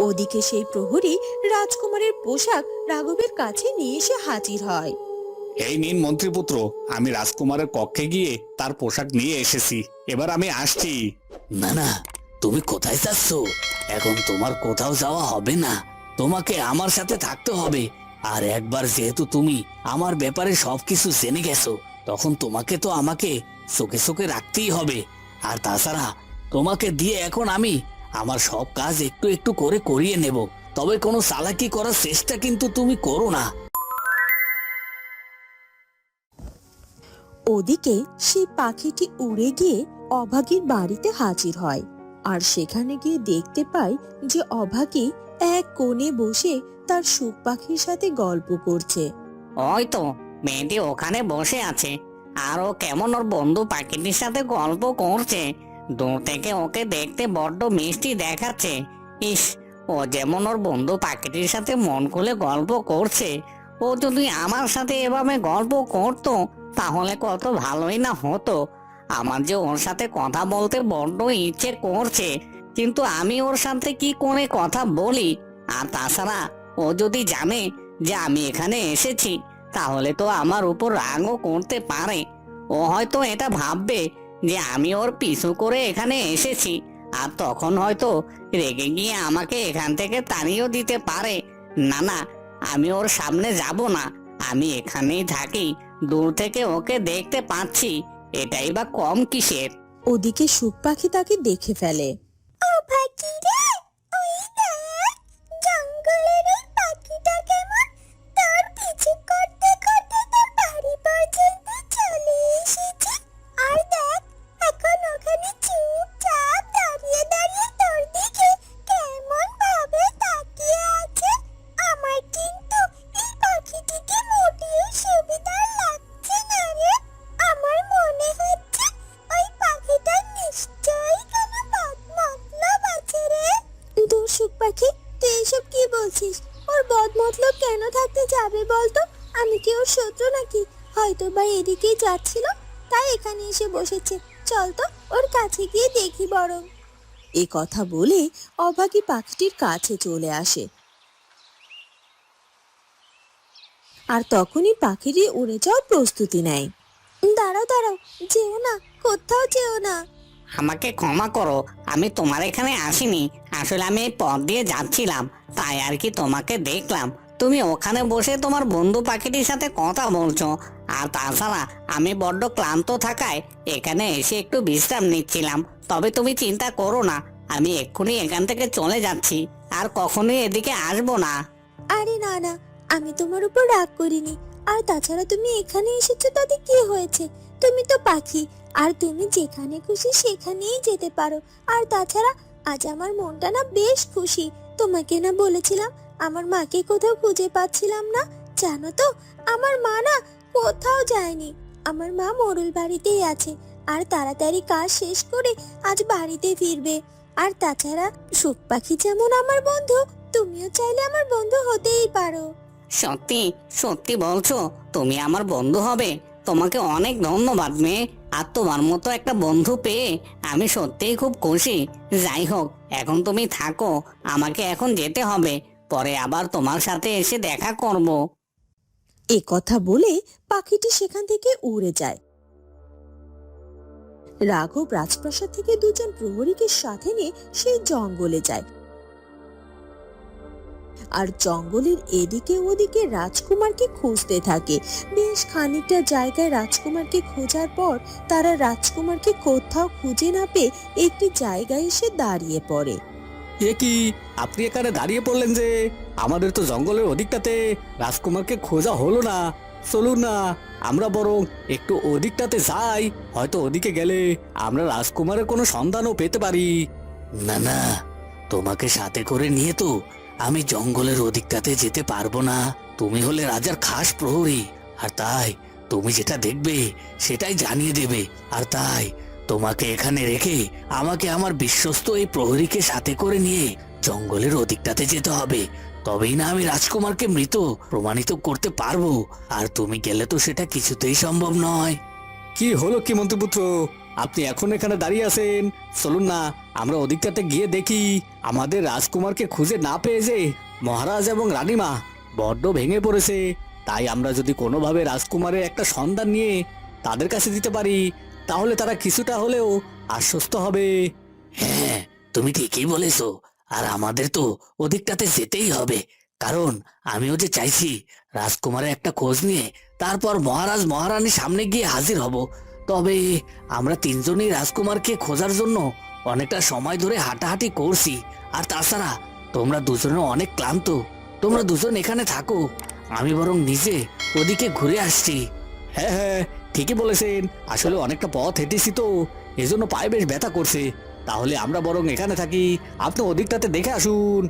ওদিকে সেই প্রহরী রাজকুমারের পোশাক রাঘবের কাছে নিয়ে এসে হাজির হয়। এই নিন মন্ত্রীপুত্র আমি রাজকুমারের কক্ষে গিয়ে তার পোশাক নিয়ে এসেছি। এবার আমি আসছি। না না তুমি কোথায় যাচ্ছ? এখন তোমার কোথাও যাওয়া হবে না। তোমাকে আমার সাথে থাকতে হবে। আর একবার যেহেতু তুমি আমার ব্যাপারে সবকিছু জেনে গেছো তখন তোমাকে তো আমাকে চোখে চোখে রাখতেই হবে। আর তাছাড়া তোমাকে দিয়ে এখন আমি আমার সব কাজ একটু একটু করে করিয়ে নেব। তবে কোনো চালাকি করার চেষ্টা কিন্তু তুমি করো না। ওদিকে সেই পাখিটি উড়ে গিয়ে অভাগীর বাড়িতে হাজির হয়। আর সেখানে গিয়ে দেখতে পায় যে অভাগী এক কোণে বসে তার সুখ পাখির সাথে গল্প করছে। ওই তো মেয়েটি ওখানে বসে আছে। আর ও কেমন ওর বন্ধু পাখিটির সাথে গল্প করছে। দূর থেকে ওকে দেখতে বড্ড মিষ্টি দেখাচ্ছে। ইস, ও যেমন ওর বন্ধু পাখিটির সাথে মন খুলে গল্প করছে, ও যদি আমার সাথে এভাবে গল্প করতো, তাহলে কত ভালোই না হতো। আমার যে ওর সাথে কথা বলতে বড্ড ইচ্ছে করছে, কিন্তু আমি ওর সাথে কি করে কথা বলি? আর তাছাড়া ও যদি জানে যে আমি এখানে এসেছি, তাহলে তো আমার উপর রাগও করতে পারে। ও হয়তো এটা ভাববে যে আমি ওর পিছু করে এখানে এসেছি। আর তখন হয়তো রেগে গিয়ে আমাকে এখান থেকে তাড়িয়েও দিতে পারে। না না, আমি ওর সামনে যাব না। আমি এখানেই থাকি। দূর থেকে ওকে দেখতে পাচ্ছি। এটাই বা কম কিসের? ওদিকে সুখ পাখি তাকে দেখে ফেলে। বা এদিকেই যাচ্ছিল তাই এখানে এসে বসেছে। চল তো ওর কাছে গিয়ে দেখি বরং। এ কথা বলে অভাগী পাখিটির কাছে চলে আসে। আর তখনই পাখিটি উড়ে যাওয়ার প্রস্তুতি নেয়। দাঁড়াও দাঁড়াও যেও না কোথাও যেও না। আমাকে ক্ষমা করো আমি তোমার এখানে আসিনি। আসলে আমি এই পথ দিয়ে যাচ্ছিলাম তাই আর কি তোমাকে দেখলাম। তুমি ওখানে বসে তোমার বন্ধু পাখিটির সাথে কথা বলছো আর তাছাড়া আমি বড্ড ক্লান্ত থাকায় এখানে এসে একটু বিশ্রাম নিচ্ছিলাম। তবে তুমি চিন্তা করো না, আমি এক্ষুনি এখান থেকে চলে যাচ্ছি, আর কখনোই এদিকে আসব না। আরে না না, আমি তোমার উপর রাগ করিনি। আর তাছাড়া তুমি এখানে এসেছ, তাতে কি হয়েছে? তুমি তো পাখি, আর তুমি যেখানে খুশি সেখানেই যেতে পারো। আর তাছাড়া আজ আমার মনটা না বেশ খুশি। তোমাকে না বলেছিলাম, আমার মাকে কোথাও খুঁজে পাচ্ছিলাম না। জানো তো, আমার মা না কোথাও যায়নি। আমার মা মোড়ল বাড়িতেই আছে আর তাড়াতাড়ি কাজ শেষ করে আজ বাড়িতে ফিরবে। আর তাছাড়া সুখ পাখি যেমন আমার বন্ধু, তুমিও চাইলে আমার বন্ধু হতেই পারো। সত্যি সত্যি বলছো, তুমি আমার বন্ধু হবে। তোমাকে অনেক ধন্যবাদ মেয়ে। আর তোমার মতো একটা বন্ধু পেয়ে আমি সত্যিই খুব খুশি। যাই হোক, এখন তুমি থাকো, আমাকে এখন যেতে হবে। পরে আবার তোমার সাথে এসে দেখা করব। এ কথা বলে পাখিটি সেখান থেকে উড়ে যায়। রাঘব রাজপ্রাসাদ থেকে দুজন প্রহরীকে সাথে নিয়ে সেই জঙ্গলে যায়। আর জঙ্গলের এদিকে ওদিকে রাজকুমারকে খুঁজতে থাকে। বেশ খানিকটা জায়গায় রাজকুমারকে খোঁজার পর তারা রাজকুমারকে কোথাও খুঁজে না পেয়ে একটি জায়গায় এসে দাঁড়িয়ে পড়ে। এ আপনি এখানে দাঁড়িয়ে পড়লেন যে? আমাদের তো জঙ্গলের ওদিকটাতে রাজকুমারকে খোঁজা হলো না। চলুন না, আমরা বরং একটু ওদিকটাতে যাই, হয়তো ওদিকে গেলে আমরা রাজকুমারের কোনো সন্ধানও পেতে পারি। না না, তোমাকে সাথে করে নিয়ে তো আমি জঙ্গলের ওদিকটাতে যেতে পারব না। তুমি হলে রাজার খাস প্রহরী, আর তাই তুমি যেটা দেখবে সেটাই জানিয়ে দেবে। আর তাই তোমাকে এখানে রেখে আমাকে আমার বিশ্বস্ত এই প্রহরীকে সাথে করে নিয়ে জঙ্গলের ওদিকটাতে যেতে হবে। তবেই না আমি রাজকুমারকে মৃত প্রমাণিত করতে পারব। আর তুমি গেলে তো সেটা কিছুতেই সম্ভব নয়। কি হলো কি মন্ত্রীপুত্র? আপনি এখন এখানে দাঁড়িয়ে আছেন। চলুন না আমরা ওদিকটাতে গিয়ে দেখি। আমাদের রাজকুমারকে খুঁজে না পেয়ে যে মহারাজ এবং রানীমা বড্ড ভেঙে পড়েছে। তাই আমরা যদি কোনোভাবে রাজকুমারের একটা সন্ধান নিয়ে তাদের কাছে দিতে পারি তাহলে তারা কিছুটা হলেও আশ্বস্ত হবে। হ্যাঁ তুমি ঠিকই বলেছ। আর আমাদের তো ওদিকটাতে যেতেই হবে। কারণ আমিও যে চাইছি রাজকুমারের একটা খোঁজ নিয়ে তারপর মহারাজ মহারানীর সামনে গিয়ে হাজির হব। তবে আমরা তিনজনই রাজকুমারকে খোঁজার জন্য অনেকটা সময় ধরে হাঁটাহাঁটি করছি। আর তাছাড়া তোমরা দুজনে অনেক ক্লান্ত। তোমরা দুজন এখানে থাকো। আমি বরং নিজে ওদিকে ঘুরে আসছি। হ্যাঁ হ্যাঁ ঠিকই বলেছেন। আসলে অনেকটা পথ হেঁটেছি তো। এজন্য পায়ে বেশ ব্যথা করছে। তাহলে আমরা বরং এখানে থাকি। আপনি ওদিকটাতে দেখে আসুন।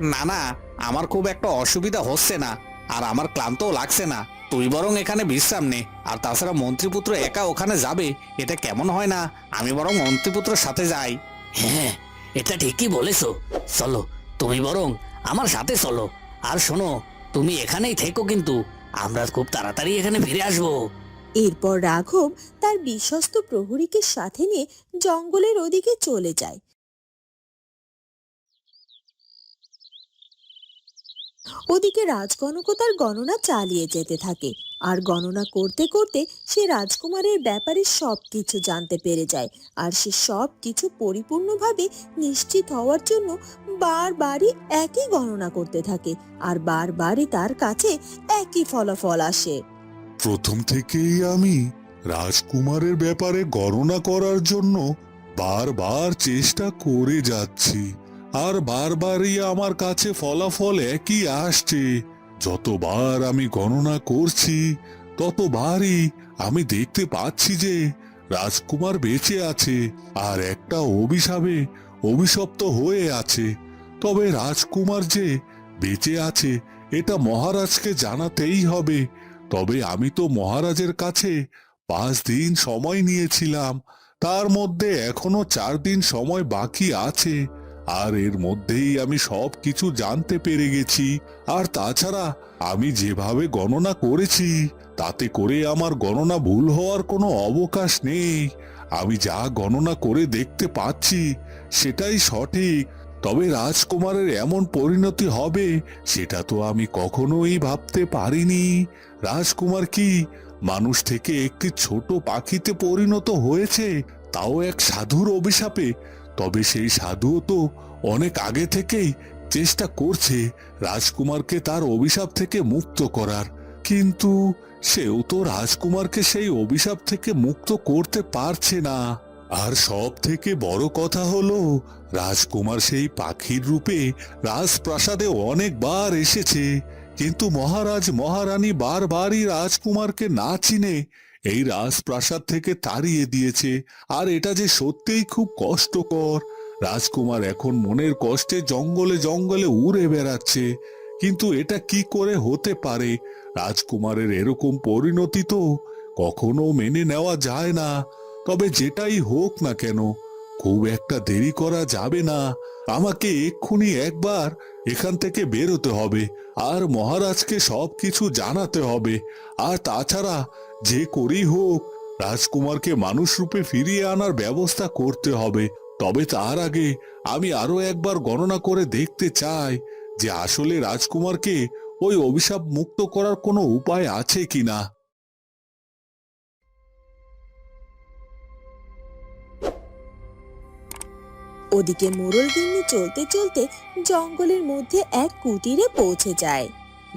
না না, আমার খুব একটা অসুবিধা হচ্ছে না, আর আমার ক্লান্তও লাগছে না। তুই বরং এখানে বিশ্রাম নে, আর তাছাড়া মন্ত্রীপুত্র একা ওখানে যাবে, এটা কেমন হয় না? আমি বরং মন্ত্রীপুত্রের সাথে যাই। হ্যাঁ এটা ঠিকই বলেছ। চলো, তুমি বরং আমার সাথে চলো। আর শোনো, তুমি এখানেই থেকো কিন্তু, আমরা খুব তাড়াতাড়ি এখানে ফিরে আসব। এরপর রাঘব তার বিশ্বস্ত প্রহরীকে সাথে নিয়ে জঙ্গলের ওদিকে চলে যায়। ওদিকে রাজগণক তার গণনা চালিয়ে যেতে থাকে আর গণনা করতে করতে সে রাজকুমারের ব্যাপারে সব কিছু জানতে পেরে যায় আর সে সব কিছু পরিপূর্ণভাবে নিশ্চিত হওয়ার জন্য বারবারই একই গণনা করতে থাকে আর বারবারই তার কাছে একই ফলাফল আসে। প্রথম থেকেই আমি রাজকুমারের ব্যাপারে গণনা করার জন্য বারবার চেষ্টা করে যাচ্ছি। আর বারবারই আমার কাছে ফলাফল একই আসছে। যতবার আমি গণনা করছি, ততবারই আমি দেখতে পাচ্ছি যে রাজকুমার বেঁচে আছে আর একটা অভিশাপে অভিশপ্ত হয়ে আছে। তবে রাজকুমার যে বেঁচে আছে, এটা মহারাজকে জানাতেই হবে। তবে আমি তো মহারাজের কাছে পাঁচ দিন সময় নিয়েছিলাম। তার মধ্যে এখনও চার দিন সময় বাকি আছে। আর এর মধ্যেই আমি সব কিছু জানতে পেরে গেছি। আর তাছাড়া আমি যেভাবে গণনা করেছি, তাতে করে আমার গণনা ভুল হওয়ার কোনো অবকাশ নেই। আমি যা গণনা করে দেখতে পাচ্ছি, সেটাই সঠিক। তবে রাজকুমারের এমন পরিণতি হবে, সেটা তো আমি কখনোই ভাবতে পারিনি। রাজকুমার কি মানুষ থেকে একটি ছোট পাখিতে পরিণত হয়েছে তাও এক সাধুর অভিশাপে? তবে সেই সাধুও তো অনেক আগে থেকেই চেষ্টা করছে রাজকুমারকে তার অভিশাপ থেকে মুক্ত করার। কিন্তু সেও তো রাজকুমারকে সেই অভিশাপ থেকে মুক্ত করতে পারছে না। আর সব থেকে বড় কথা হলো, রাজকুমার সেই পাখির রূপে রাজপ্রাসাদে অনেকবার এসেছে। কিন্তু মহারাজ, মহারানী বারবারই রাজকুমারকে না চিনে এই রাজপ্রাসাদ থেকে তাড়িয়ে দিয়েছে। আর এটা যে সত্যিই খুব কষ্টকর। রাজকুমার এখন মনের কষ্টে জঙ্গলে জঙ্গলে উড়ে বেড়াচ্ছে। কিন্তু এটা কি করে হতে পারে? রাজকুমারের এরকম পরিণতি তো কখনো মেনে নেওয়া যায় না। তবে যেটাই হোক না কেন, খুব একটা দেরি করা যাবে না। আমাকে এক্ষুনি একবার এখান থেকে বেরোতে হবে আর মহারাজকে সব কিছু জানাতে হবে। আর তাছাড়া যে করেই হোক, রাজকুমারকে মানুষ রূপে ফিরিয়ে আনার ব্যবস্থা করতে হবে। তবে তার আগে আমি আরও একবার গণনা করে দেখতে চাই যে আসলে রাজকুমারকে ওই অভিশাপ মুক্ত করার কোনো উপায় আছে কিনা। ওদিকে মোরল গিন্নি চলতে চলতে জঙ্গলের মধ্যে এক কুটিরে পৌঁছে যায়।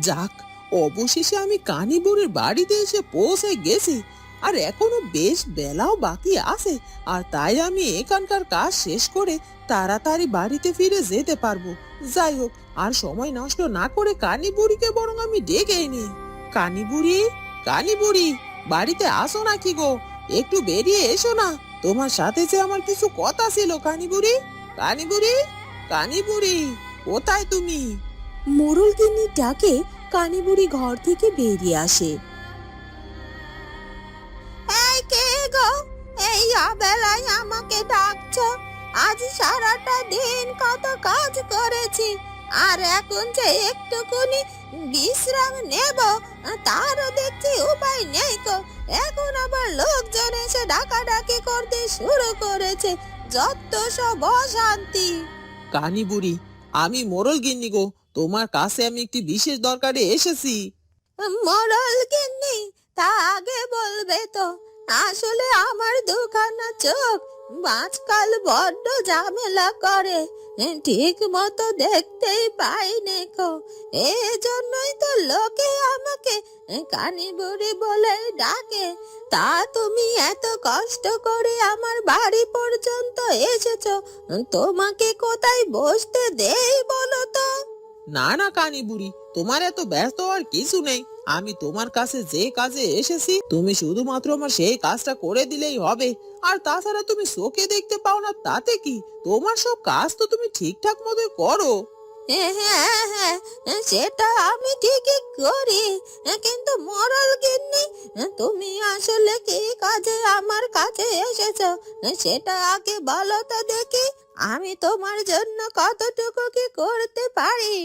যাক, অবশেষে আমি কানিবুড়ির বাড়িতে এসে পৌঁছে গেছি। আর এখনও বেশ বেলাও বাকি আছে, আর তাই আমি এখানকার কাজ শেষ করে তাড়াতাড়ি বাড়িতে ফিরে যেতে পারব। যাই হোক, আর সময় নষ্ট না করে কানিবুড়িকে বরং আমি ডেকে নি কানিবুড়ি? কানিবুড়ি, বাড়িতে আসো না কি গো? একটু বেরিয়ে এসো না। তোমার সাথে যে আমার কিছু কথা ছিল কানিবুড়ি? কানিবুড়ি? কানিবুড়ি কোথায় তুমি? মোরল গিন্নির ডাকে কানিবুড়ি ঘর থেকে বেরিয়ে আসে। এই কে গো? এই অবেলায় আমাকে ডাকছো? আজ সারাটা দিন কত কাজ করেছি আর এখন যে একটুকুনি বিশ্রাম নেব তারও দেখছি উপায় নেই কো এখন আবার লোকজন এসে ডাকাডাকি করতে শুরু করেছে। যত সব অশান্তি। কানি বুড়ি আমি মোরল গিন্নি গো তোমার কাছে আমি একটি বিশেষ দরকারে এসেছি। মোরল গিন্নি তা আগে বলবে তো। আসলে আমার দুখানা চোখ আজকাল বড্ড ঝামেলা করে। ঠিক মতো দেখতেই পাই নেকো এই জন্যই তো লোকে আমাকে কানি বুড়ি বলে ডাকে। তা তুমি এত কষ্ট করে আমার বাড়ি পর্যন্ত এসেছ। তোমাকে কোথায় বসতে দেই বলো তো? না না কানি বুড়ি তোমার এত ব্যস্ত আর কিছু নেই। আমি তোমার কাছে যে কাজে এসেছি, তুমি শুধুমাত্র আমার সেই কাজটা করে দিলেই হবে। আর তাছাড়া তুমি চোখে দেখতে পাও না, তাতে কি? তোমার সব কাজ তো তুমি ঠিকঠাক মতো করো। হ্যাঁ হ্যাঁ হ্যাঁ সেটা আমি ঠিকই করি। কিন্তু মরল গিন্নি, তুমি আসলে কি কাজে আমার কাছে এসেছ? সেটা আগে বলো তো দেখি। আমি তোমার জন্য কতটুকু কি করতে পারি?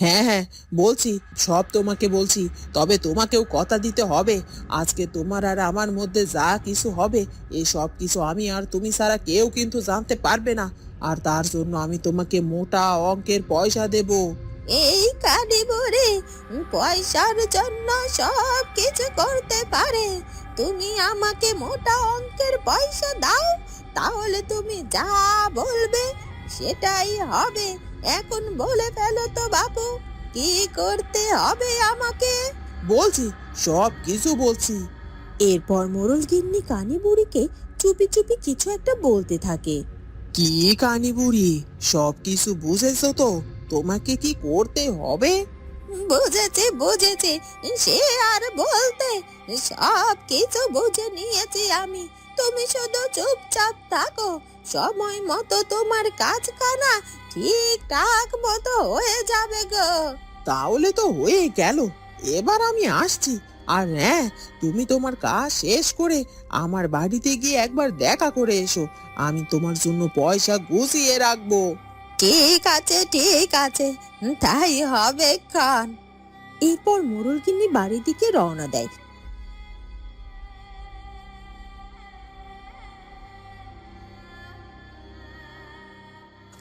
হ্যাঁ হ্যাঁ বলছি, সব তোমাকে বলছি, তবে তোমাকেও কথা দিতে হবে। আজকে তোমার আর আমার মধ্যে যা কিছু হবে এই সব কিছু আমি আর তুমি ছাড়া কেউ কিন্তু জানতে পারবে না। আর তার জন্য আমি তোমাকে মোটা অঙ্কের পয়সা দেব। এই কানি বুড়ি পয়সার জন্য সব কিছু করতে পারে। তুমি আমাকে মোটা অঙ্কের পয়সা দাও, তাহলে তুমি যা বলবে সেটাই হবে। এখন বলে ফেলো তো বাপু কি করতে হবে আমাকে? বলছি সব কিছু বলছি। এরপর মোরল গিন্নি কানি বুড়িকে চুপি চুপি কিছু একটা বলতে থাকে। কি কানি বুড়ি সব কিছু বুঝেছ তো? তোমাকে কি করতে হবে? বুঝেছে বুঝেছে সে আর বলতে সব কিছু বুঝে নিয়েছি আমি। তুমি শুধু চুপচাপ থাকো। সময় মতো তোমার কাজ কানা ঠিকঠাক মতো হয়ে যাবে গো। তাহলে তো হয়ে গেল। এবার আমি আসছি। আর হ্যাঁ তুমি তোমার কাজ শেষ করে আমার বাড়িতে গিয়ে একবার দেখা করে এসো। আমি তোমার জন্য পয়সা গুছিয়ে রাখব। ঠিক আছে ঠিক আছে। তাই হবে খান এরপর মোরল গিন্নি বাড়ির দিকে রওনা দেয়।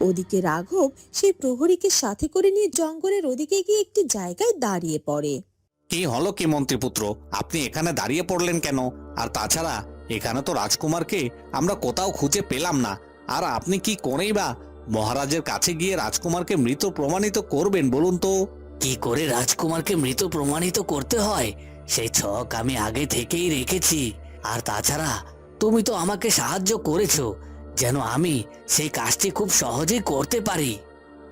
ওদিকে রাঘব সেই প্রহরীকে সাথে করে নিয়ে জঙ্গলের ওদিকে গিয়ে একটি জায়গায় দাঁড়িয়ে পড়ে। কি হলো কি মন্ত্রীপুত্র? আপনি এখানে দাঁড়িয়ে পড়লেন কেন? আর তাছাড়া এখানে তো রাজকুমারকে আমরা কোথাও খুঁজে পেলাম না। আর আপনি কি করেই বা মহারাজের কাছে গিয়ে রাজকুমারকে মৃত প্রমাণিত করবেন বলুন তো? কি করে রাজকুমারকে মৃত প্রমাণিত করতে হয়? সেই ছক আমি আগে থেকেই রেখেছি। আর তাছাড়া তুমি তো আমাকে সাহায্য করেছ। যেন আমি সেই কাজটি খুব সহজেই করতে পারি।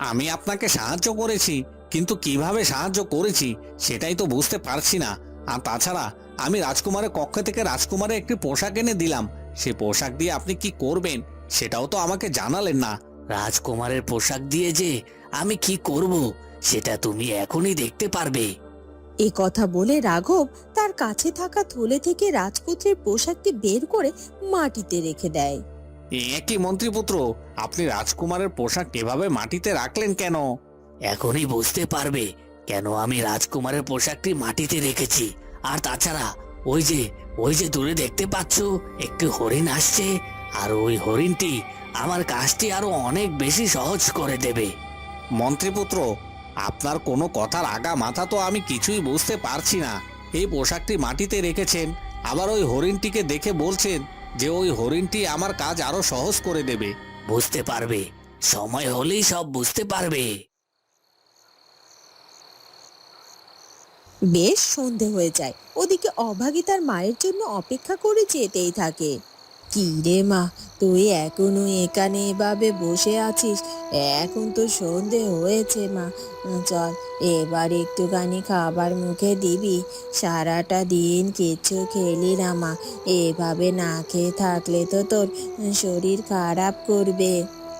আমি আপনাকে সাহায্য করেছি কিন্তু কীভাবে সাহায্য করেছি সেটাই তো বুঝতে পারছি না। আর তাছাড়া আমি রাজকুমারের কক্ষ থেকে রাজকুমারের একটি পোশাক এনে দিলাম। সে পোশাক দিয়ে আপনি কি করবেন সেটাও তো আমাকে জানালেন না। রাজকুমারের পোশাক দিয়ে যে আমি কি করব সেটা তুমি এখনই দেখতে পারবে। এ কথা বলে রাঘব তার কাছে থাকা থলে থেকে রাজপুত্রের পোশাকটি বের করে মাটিতে রেখে দেয়। এ কি মন্ত্রীপুত্র আপনি রাজকুমারের পোশাক এভাবে মাটিতে রাখলেন কেন? এখনই বুঝতে পারবে কেন আমি রাজকুমারের পোশাকটি মাটিতে রেখেছি। আর তাছাড়া ওই যে ওই যে দূরে দেখতে পাচ্ছ একটি হরিণ আসছে আর ওই হরিণটি আমার কাজটি আরও অনেক বেশি সহজ করে দেবে। মন্ত্রীপুত্র আপনার কোনো কথার আগা মাথা তো আমি কিছুই বুঝতে পারছি না। এই পোশাকটি মাটিতে রেখেছেন আবার ওই হরিণটিকে দেখে বলছেন যে ওই হরিণটি আমার কাজ আরও সহজ করে দেবে। বুঝতে পারবে। সময় হলেই সব বুঝতে পারবে। বেশ সন্ধে হয়ে যায়। ওদিকে অভাগী তার মায়ের জন্য অপেক্ষা করে যেতেই থাকে। কি রে মা, তুই এখনও এখানে এভাবে বসে আছিস? এখন তো সন্ধে হয়েছে মা। চল, এবার একটুখানি খাবার মুখে দিবি। সারাটা দিন কিচ্ছু খেলি না মা। এভাবে না খেয়ে থাকলে তো তোর শরীর খারাপ করবে।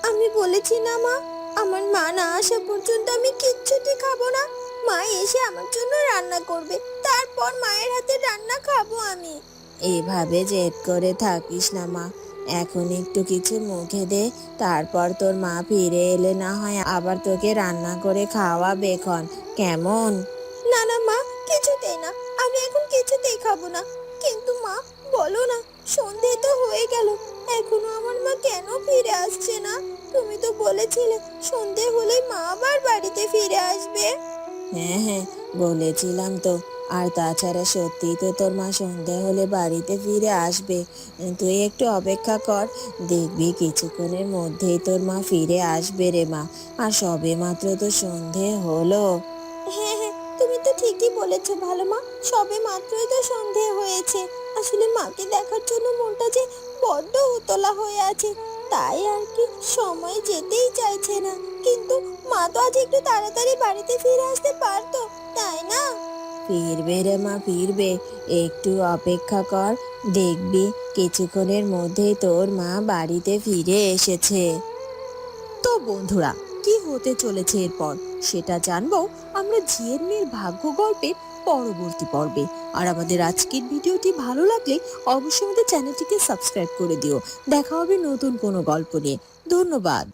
আমি বলেছি না মা, আমার মা না আসা পর্যন্ত আমি কিচ্ছুটি খাব না। মা এসে আমার জন্য রান্না করবে, তারপর মায়ের হাতে রান্না খাব আমি। এভাবে জেদ করে থাকিস না মা। এখন একটু কিছু মুখে দে তারপর তোর মা ফিরে এলে না হয় আবার তোকে রান্না করে খাওয়া বেখন কেমন? না না মা কিছুতেই না। আমি এখন কিছুতেই খাব না। কিন্তু মা বলো না সন্ধে তো হয়ে গেল। এখনও আমার মা কেন ফিরে আসছে না? তুমি তো বলেছিলে সন্ধে হলে মা আবার বাড়িতে ফিরে আসবে। হ্যাঁ হ্যাঁ বলেছিলাম তো। আর তাছাড়া সত্যিই তো তোর মা সন্ধে হলে বাড়িতে ফিরে আসবে। তুই একটু অপেক্ষা কর, দেখবি কিছুক্ষণের মধ্যেই তোর মা ফিরে আসবে রে মা। আর সবে মাত্র তো সন্ধে হলো। হ্যাঁ হ্যাঁ তুমি তো ঠিকই বলেছ ভালো মা, সবে মাত্রই তো সন্ধে হয়েছে। আসলে মাকে দেখার জন্য মনটা যে বড্ড উতলা হয়ে আছে, তাই আর কি সময় যেতেই চাইছে না। কিন্তু মা তো আজ একটু তাড়াতাড়ি বাড়িতে ফিরে আসতে পারতো, তাই না? ফিরবে রে মা, ফিরবে। একটু অপেক্ষা কর, দেখবি কিছুক্ষণের মধ্যেই তোর মা বাড়িতে ফিরে এসেছে। তো বন্ধুরা, কি হতে চলেছে এরপর? সেটা জানব আমরা ঝিয়ের ভাগ্য গল্পের পরবর্তী পর্বে। আর আমাদের আজকের ভিডিওটি ভালো লাগলে অবশ্যই আমাদের চ্যানেলটিকে সাবস্ক্রাইব করে দিও। দেখা হবে নতুন কোনো গল্প নিয়ে। ধন্যবাদ।